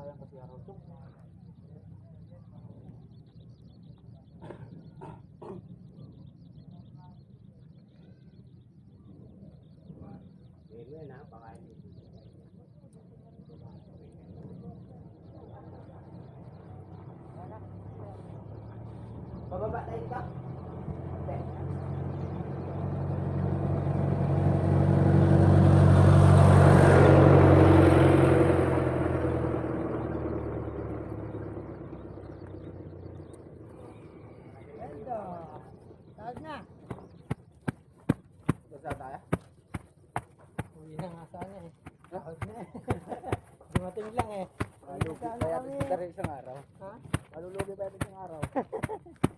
sayang kasi araw to. Pero yun ha, baka hindi. Bababa tayo ka? Na nga sana eh. Tawag na eh. Dumating lang eh. Malulugi pa yata Darren isang araw. Ha? Malulugi pa yata isang araw.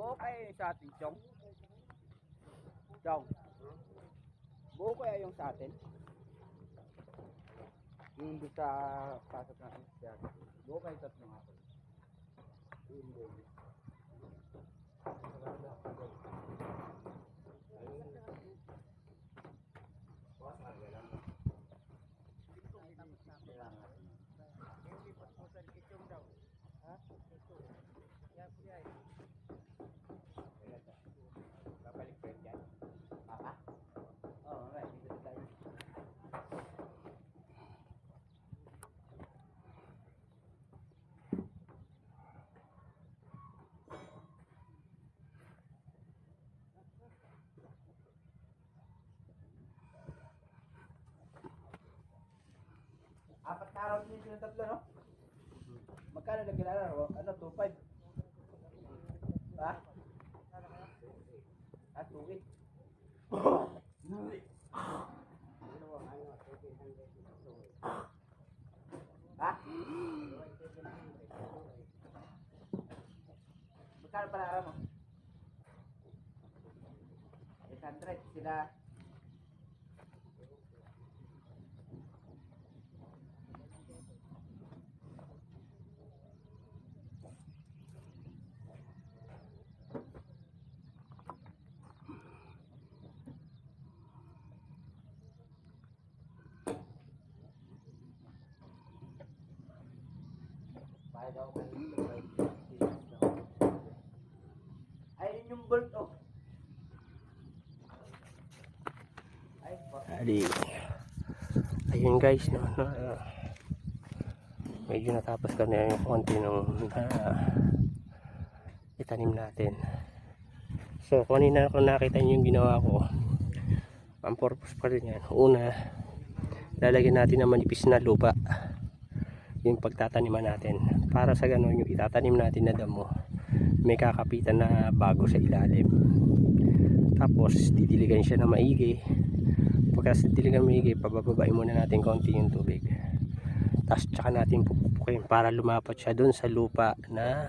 Buo kayo yung sa atin, Chong? Chong? Buo kaya yung sa atin? Yung doon sa pasok na siya. Buo kayo tatlo nga ako. Yung buo. Babalik ko yan dyan. Papa? Oo, okay. Dito na tayo. Apat na araw din yung tatlo, no? Magkano na ginara? Ano, 2.5? Ha? Ah, 2.8? Ha? Magkano pala araw mo? 800 sila. Bayad ako kanina. Ay, yun yung bolt, oh. Ay. Ayun guys, no, na, medyo natapos ka na yung konti ng na, itanim natin. So, kung kanina ako nakita nyo yung ginawa ko, ang purpose pa rin yan. Una, lalagyan natin ng manipis na lupa yung pagtataniman natin. Para sa ganun, yung itatanim natin na damo, may kakapitan na bago sa ilalim. Tapos, didiligan siya na maigi. Pagka diligan maigi pabababain muna natin konti yung tubig. Tapos tsaka natin pupupukin para lumapat siya dun sa lupa na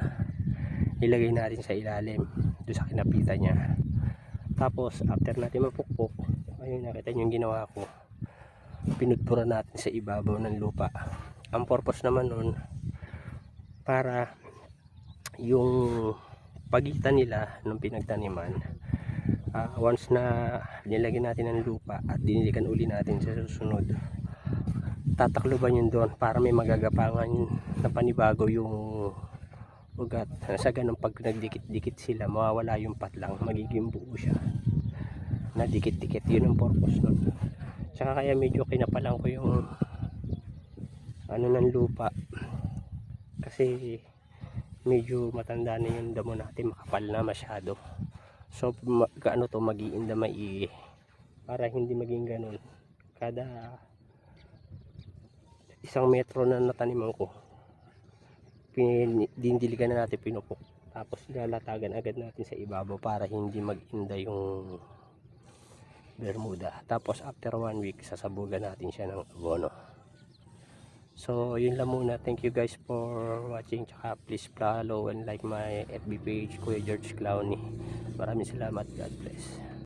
ilagay natin sa ilalim doon sa kinapitan niya. Tapos after natin mapukpok ayun nakita niyo yung ginawa ko. Pinudpura natin sa ibabaw ng lupa ang purpose naman nun para yung pagitan nila ng pinagtaniman Ah, once na nilagyan natin ng lupa at dinilikan uli natin sa susunod tatakluban yun doon para may magagapangan na panibago yung ugat. Sa ganun pag nagdikit-dikit sila, mawawala yung patlang, magiging buo siya. Na dikit-dikit, yun ang purpose nun. Tsaka kaya medyo kinapalan ko yung ano ng lupa. Kasi medyo matanda na yung damo natin, makapal na masyado. So, gaano to magiinda mai para hindi maging ganun. Kada isang metro na nataniman ko, dindiligan na natin pinupok. Tapos lalatagan agad natin sa ibabaw para hindi mag-inda yung Bermuda. Tapos after one week, sasabugan natin siya ng abono. So, yun lang muna. Thank you guys for watching. Tsaka please follow and like my FB page, Kuya George Clowney. Maraming salamat. God bless.